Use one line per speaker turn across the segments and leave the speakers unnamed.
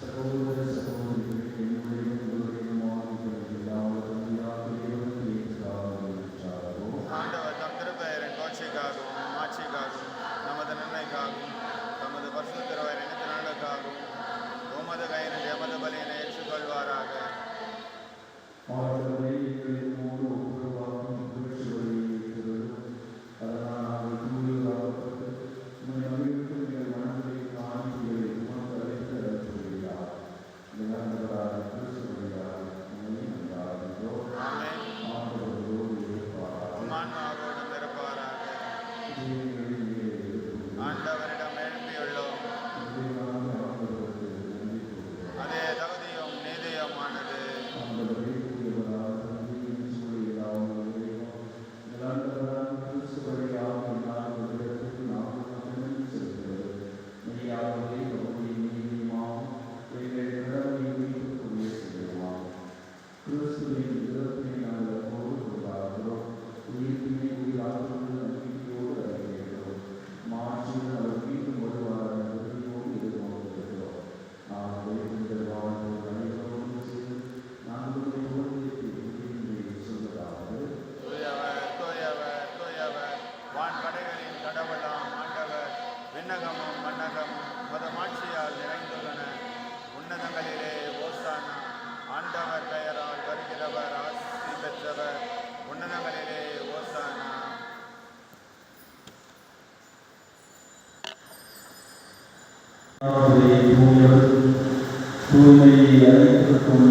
Thank you. தூயர் தூய்மையை அறிந்திருக்கும்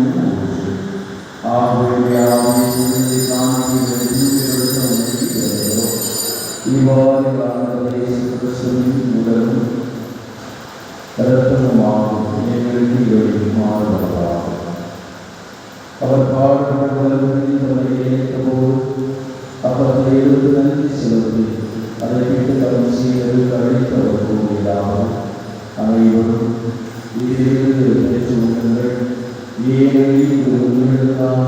இவ்வாறு முதலும் ரத்தனமாகும் எங்களுக்கு எழுதுமாறுவதாகும் அவர் பாடுபடுவதற்கோடு அவரது எழுந்து நன்றி செலுத்தி அதை விட்டு தரும் சீரருக்கு அழைத்தவர் கூறியதாகும் അറിയുന്നത് ഈ ജീവിതത്തിൽ ഈ ജീവിതത്തിൽ നാം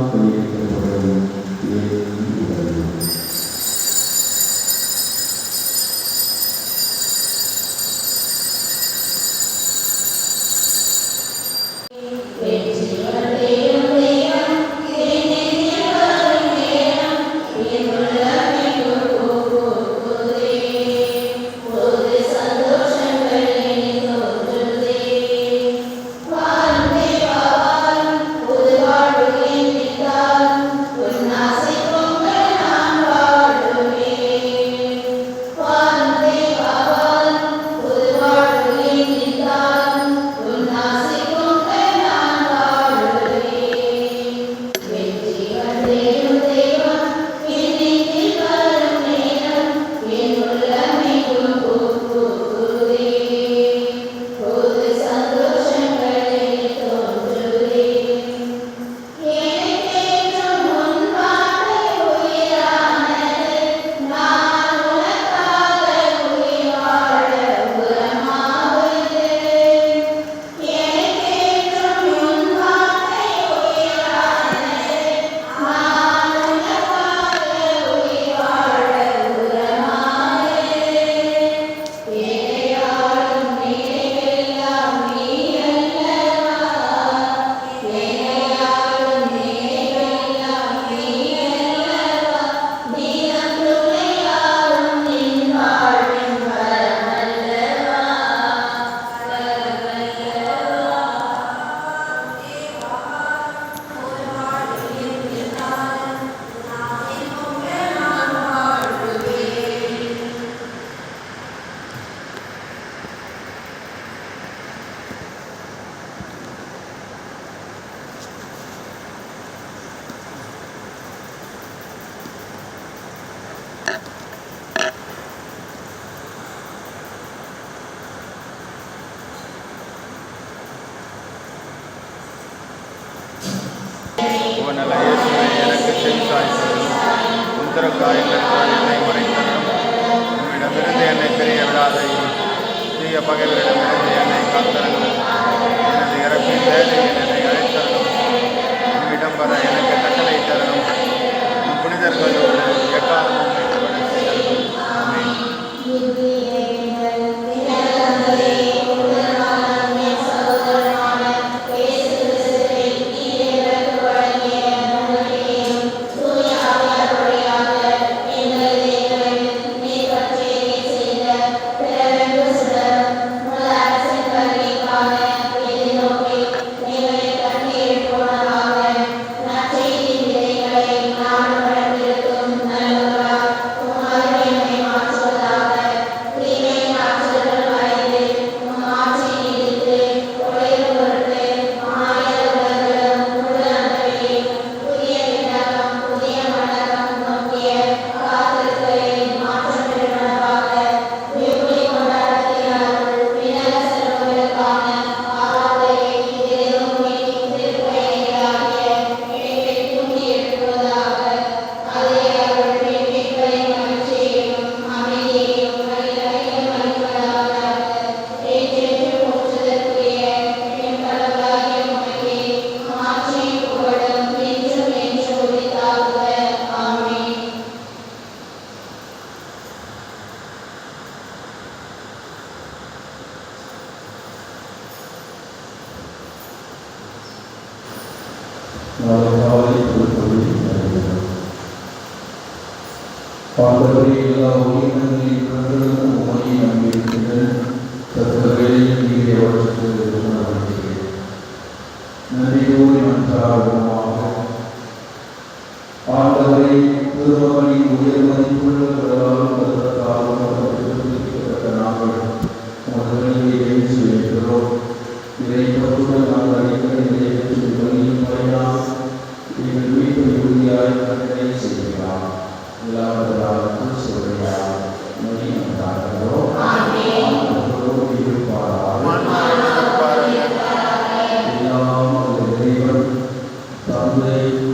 பண்ணல இயேசுவை எனக்கு செவிசாய்த்தது உத்தர காயங்களுக்காக என்னை உரைத்தனும் உம்மிடமிருந்து என்னை பிரிய விடாதையும் தீய பகைவரிடமிருந்து என்னை காத்தனும் எனது இறக்க
இதை பற்றுடன் நாம் அடிக்கடி இதை பற்றி Amen.